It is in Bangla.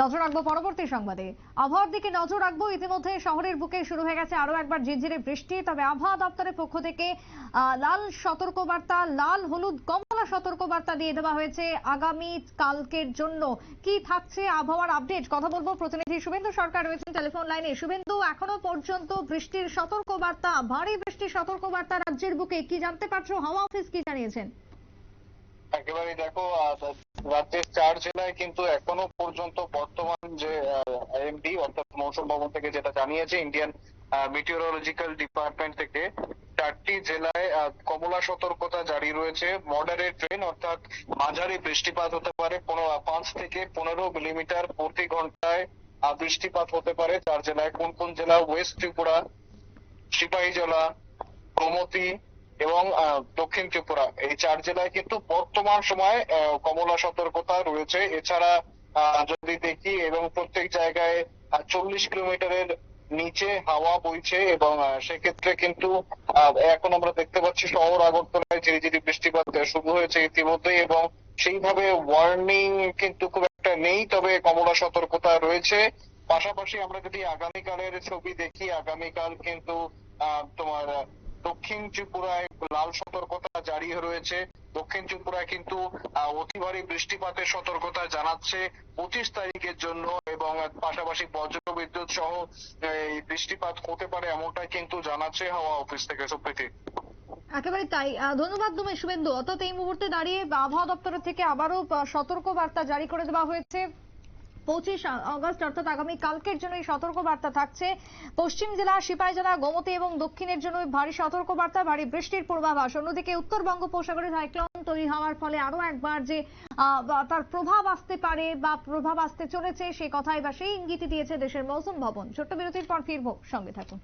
নজর রাখব পরবর্তী সংবাদে। আবহাওয়ার দিকে নজর রাখব। ইতিমধ্যে শহরের বুকে শুরু হয়ে গেছে আরও একবার ঝিরঝিরে বৃষ্টি। তবে আবহাওয়া দপ্তরের পক্ষ থেকে লাল সতর্কবার্তা, লাল, হলুদ, কমলা সতর্কবার্তা দিয়ে দেওয়া হয়েছে আগামী কালকের জন্য। কি থাকছে আবহাওয়ার আপডেট? কথা বলব প্রতিনিধি শুভেন্দু সরকার রয়েছেন টেলিফোন লাইনে। শুভেন্দু, এখনও পর্যন্ত বৃষ্টির সতর্কবার্তা, ভারী বৃষ্টির সতর্কবার্তা রাজ্যের বুকে কি জানতে পারছ? হাওয়া অফিস কি জানিয়েছেন? একেবারে দেখো রাজ্যের চার জেলায় কিন্তু এখনও পর্যন্ত বর্তমান যে আইএমডি অর্থাৎ মৌসুম ভবন থেকে যেটা জানিয়েছে ইন্ডিয়ান মেটিওরোলজিক্যাল ডিপার্টমেন্ট থেকে চারটি জেলায় কমলা সতর্কতা জারি রয়েছে। মডারেট ট্রেন অর্থাৎ মাঝারি বৃষ্টিপাত হতে পারে কোনো পাঁচ থেকে পনেরো মিলিমিটার প্রতি ঘন্টায় বৃষ্টিপাত হতে পারে। চার জেলায় কোন কোন জেলা? ওয়েস্ট ত্রিপুরা সিপাহীজলা গোমতী এবং আহ, দক্ষিণ ত্রিপুরা। এই চার জেলায় কিন্তু বর্তমান সময়ে কমলা সতর্কতা রয়েছে। এছাড়া যদি দেখি এবং প্রত্যেক জায়গায় চল্লিশ কিলোমিটারের নিচে হাওয়া বইছে এবং সেক্ষেত্রে কিন্তু এখন আমরা দেখতে পাচ্ছি শহর আগরতলায় ঝিরিঝিরি বৃষ্টিপাত শুরু হয়েছে ইতিমধ্যেই এবং সেইভাবে ওয়ার্নিং কিন্তু খুব একটা নেই, তবে কমলা সতর্কতা রয়েছে। পাশাপাশি আমরা যদি আগামীকালের ছবি দেখি, আগামীকাল কিন্তু তোমার, দক্ষিণ ত্রিপুরায় লাল সতর্কতা জারি রয়েছে দক্ষিণ ত্রিপুরায় কিন্তু অতি ভারী বৃষ্টিপাতের সতর্কতা জানাচ্ছে পঁচিশ তারিখের জন্য এবং পাশাপাশি বজ্র বিদ্যুৎ সহ, এই বৃষ্টিপাত হতে পারে এমনটাই কিন্তু জানাচ্ছে হাওয়া অফিস থেকে সুপ্রীতি। একেবারে তাই। ধন্যবাদ তুমি শুভেন্দু। অর্থাৎ এই মুহূর্তে দাঁড়িয়ে আবহাওয়া দপ্তরের থেকে আবারও সতর্ক বার্তা জারি করে দেওয়া হয়েছে। পঁচিশ আগস্ট, অর্থাৎ আগামী কালকের জন্য এই সতর্ক বার্তা থাকছে। পশ্চিম জেলা সিপাহী জেলা গোমতী এবং দক্ষিণের জন্য ভারী সতর্ক বার্তা ভারী বৃষ্টির পূর্বাভাস। অন্যদিকে উত্তর বঙ্গোপসাগরে সাইক্লোন তৈরি হওয়ার ফলে আরও একবার যে তার প্রভাব আসতে পারে বা প্রভাব আসতে চলেছে সে কথাই বা সেই ইঙ্গিতই দিয়েছে দেশের মৌসুম ভবন। ছোট্ট বিরতির পর ফিরবো। সঙ্গে থাকুন।